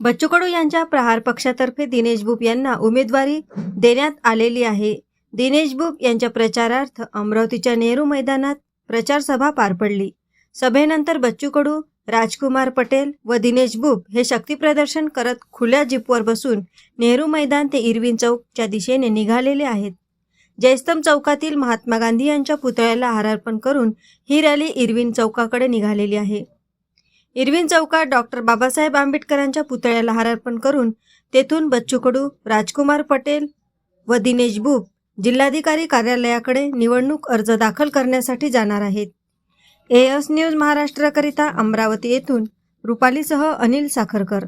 बच्चू कडू यांच्या प्रहार पक्षातर्फे दिनेश बुप यांना उमेदवारी देण्यात आलेली आहे. दिनेश बुप यांच्या प्रचारार्थ अमरावतीच्या नेहरू मैदानात प्रचारसभा पार पडली. सभेनंतर बच्चू कडू राजकुमार पटेल व दिनेश बुप हे शक्तीप्रदर्शन करत खुल्या जीपवर बसून नेहरू मैदान ते इरविन चौकच्या दिशेने निघालेले आहेत. जयस्तंभ चौकातील महात्मा गांधी यांच्या पुतळ्याला हारार्पण करून ही रॅली इरविन चौकाकडे निघालेली आहे. इरविन चौकात डॉक्टर बाबासाहेब आंबेडकरांच्या पुतळ्याला हारार्पण करून तेथून बच्चू कडू राजकुमार पटेल व दिनेश बुब जिल्हाधिकारी कार्यालयाकडे निवडणूक अर्ज दाखल करण्यासाठी जाणार आहेत. एएस न्यूज महाराष्ट्राकरिता अमरावती येथून रुपालीसह अनिल साखरकर.